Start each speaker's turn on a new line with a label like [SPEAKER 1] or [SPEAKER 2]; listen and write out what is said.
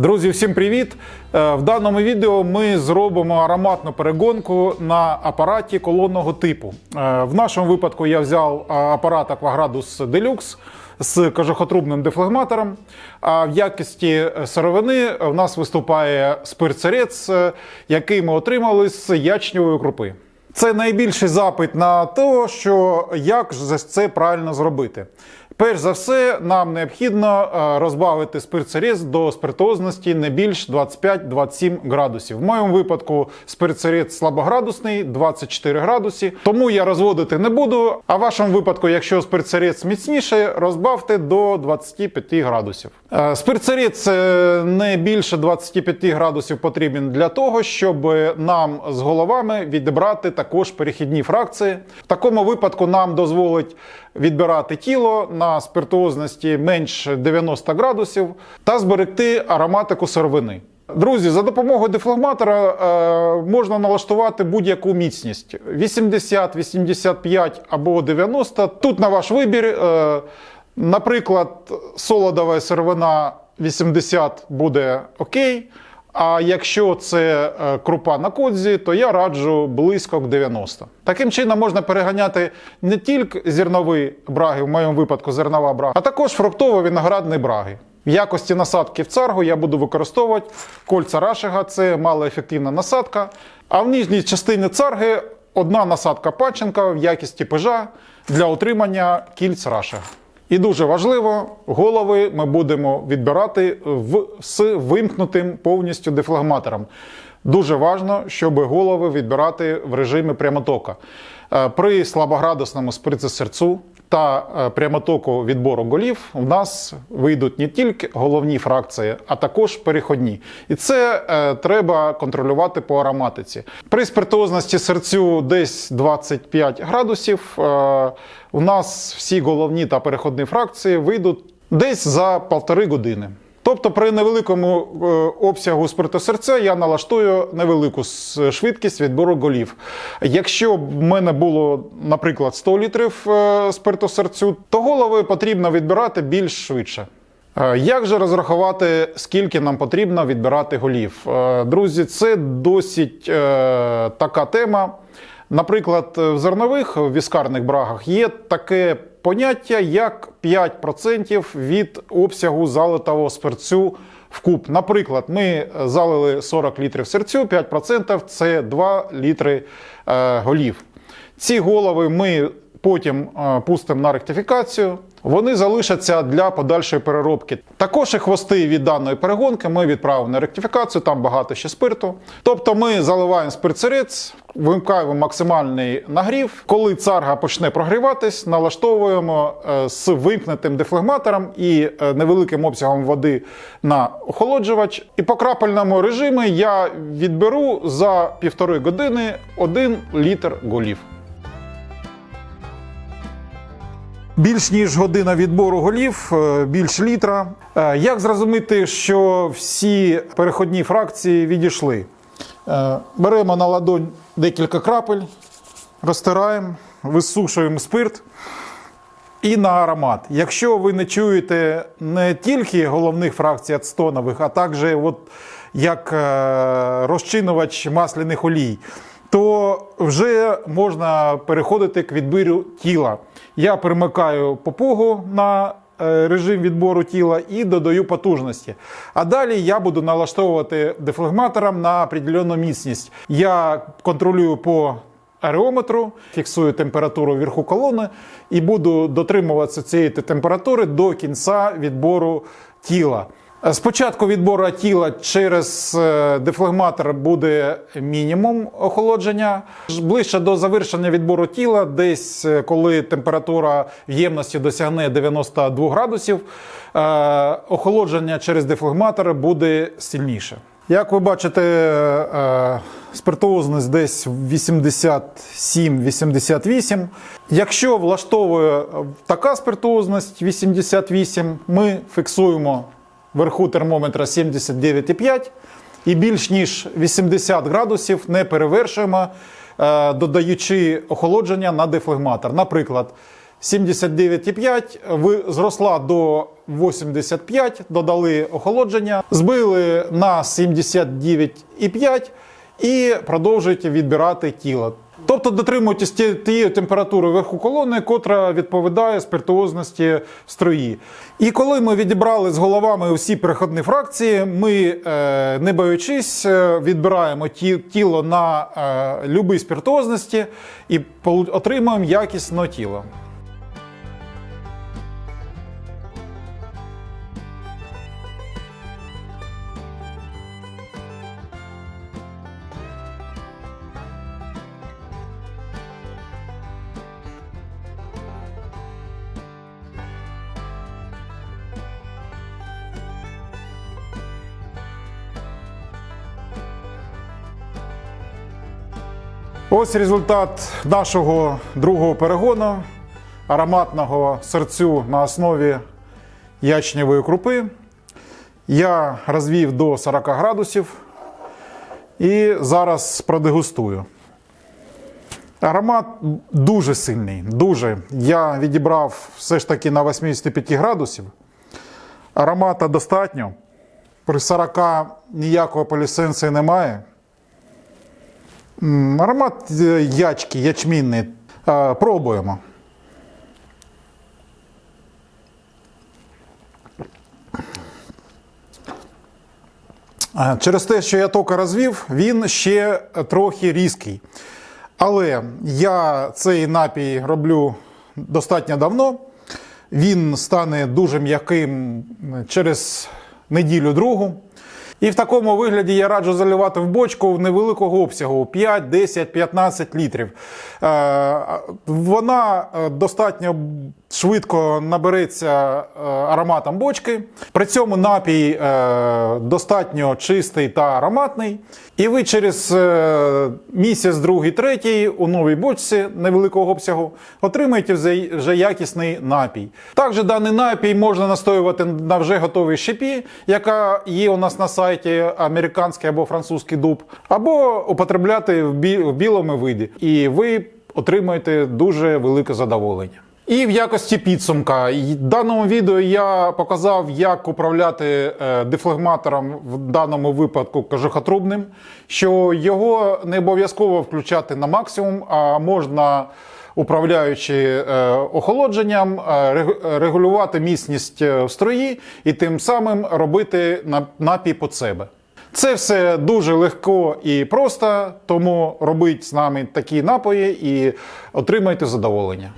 [SPEAKER 1] Друзі, всім привіт! Е, В даному відео ми зробимо ароматну перегонку на апараті колонного типу. Е, В нашому випадку я взяв е, апарат Aquagradus Deluxe з кажохотрубним дефлегматором. А в якості сировини в нас виступає спирцерець, який ми отримали з ячньової крупи. Це найбільший запит на те, що як же це правильно зробити. Перш за все, нам необхідно е, розбавити спирцерець до спиртозності не більш 25-27 градусів. В моєму випадку спирцерець слабоградусний 24 градусі, тому я розводити не буду. А в вашому випадку, якщо спирцерець міцніше, розбавте до 25 градусів. Е, е, не більше 25 градусів потрібен для того, щоб нам з головами відібрати також перехідні фракції. В такому випадку нам дозволить відбирати тіло на спиртуозності менш 90 градусів та зберегти ароматику сировини. Друзі, за допомогою дефлагматора е, можна налаштувати будь-яку міцність: 80, 85 або 90. Тут на ваш вибір. Е, наприклад, солодова сировина 80 буде окей. А якщо це е, крупа на кодзі, то я раджу близько к 90. Таким чином можна переганяти не тільки зернові браги, в моєму випадку зернова брага, а також фруктово-виноградні браги. В якості насадки в царгу я буду використовувати кольця рашига, це малоефективна насадка. А в нижній частині царги одна насадка паченка в якості пежа для отримання кільць рашига. І дуже важливо, голови ми будемо відбирати в, з вимкнутим повністю дефлагматором. Дуже важливо, щоб голови відбирати в режимі прямотока. Е, При слабоградусному сприцесерцю та е, прямотоку відбору голів у нас вийдуть не тільки головні фракції, а також переходні. І це е, треба контролювати по ароматиці. При спиртозності серцю десь 25 градусів. Е, у нас всі головні та переходні фракції вийдуть десь за півтори години. Тобто при невеликому е, обсягу спиртосерця я налаштую невелику швидкість відбору голів. Якщо б в мене було, наприклад, 100 літрів е, спиртосерцю, то голови потрібно відбирати більш швидше. Е, Як же розрахувати, скільки нам потрібно відбирати голів? Друзі, це досить така тема. Наприклад, в зернових віскарних брагах є таке поняття, як 5% від обсягу залитого спирцю в куб. Наприклад, ми залили 40 літрів серцю, 5% це 2 літри е, голів. Ці голови ми потім е, пустимо на ректифікацію. Вони залишаться для подальшої переробки. Також і хвости від даної перегонки ми відправимо на ректифікацію, там багато ще спирту. Тобто ми заливаємо спирцерець, вимкаємо максимальний нагрів. Коли царга почне прогріватись, налаштовуємо е, з вимкнутим дефлегматором і е, невеликим обсягом води на охолоджувач. І по крапельному режимі я відберу за півтори години 1 літр голів. Більш ніж година відбору голів, е, більш літра. Е, Як зрозуміти, що всі переходні фракції відійшли? Е, Беремо на ладонь декілька крапель, розтираємо, висушуємо спирт і на аромат. Якщо ви не чуєте не тільки головних фракцій ацетонових, а також от як розчинувач масляних олій, то вже можна переходити к відбіру тіла. Я перемикаю попугу на е, режим відбору тіла і додаю потужності. А далі я буду налаштовувати дефлегматором на определенну міцність. Я контролюю по ареометру, фіксую температуру вверху колони і буду дотримуватися цієї температури до кінця відбору тіла. Спочатку відбору тіла через е, дефлегматор буде мінімум охолодження. Ближче до завершення відбору тіла, десь е, коли температура в ємності досягне 92 градусів, е, охолодження через дефлегматор буде сильніше. Як ви бачите, е, десь 87-88. Якщо влаштовує така спиртуозність 88, ми фіксуємо вверху термометра 79,5 і більш ніж 80 градусів не перевершуємо, е, додаючи охолодження на дефлегматор. Наприклад, 79,5 зросла до 85, додали охолодження, збили на 79,5 і продовжуєте відбирати тіло. Тобто дотримуйтесь ті- тієї температури верху колони, котра відповідає спиртуозності в струї. І коли ми відібрали з головами усі переходні фракції, ми, е, не боючись, е, відбираємо ті- тіло на е, любі спиртуозності і отримуємо якісне тіло. Ось результат нашого другого перегону ароматного серцю на основі ячневої крупи. Я розвів до 40 градусів і зараз продегустую. Аромат дуже сильний, дуже. Я відібрав все ж таки на 85 градусів. Аромата достатньо. При 40 ніякого полісенсії немає. Аромат е, ячки, ячмінний. Пробуємо. Через те, що я тільки розвів, він ще трохи різкий. Але я цей напій роблю достатньо давно. Він стане дуже м'яким через неділю-другу. І в такому вигляді я раджу заливати в бочку невеликого обсягу 5, 10, 15 літрів. Е, Вона е, достатньо швидко набереться е, ароматом бочки. При цьому напій е, достатньо чистий та ароматний. І ви через е, місяць, другий, третій у новій бочці невеликого обсягу отримаєте вже, якісний напій. Також даний напій можна настоювати на вже готовій щепі, яка є у нас на сайті американський або французький дуб, або употребляти в білому виді. І ви отримаєте дуже велике задоволення. І в якості підсумка в даному відео я показав, як управляти е, дефлегматором в даному випадку кажухотрубним, що його не обов'язково включати на максимум, а можна. Управляючи е, охолодженням, е, регулювати міцність в строї і тим самим робити напій під себе. Це все дуже легко і просто, тому робіть з нами такі напої і отримайте задоволення.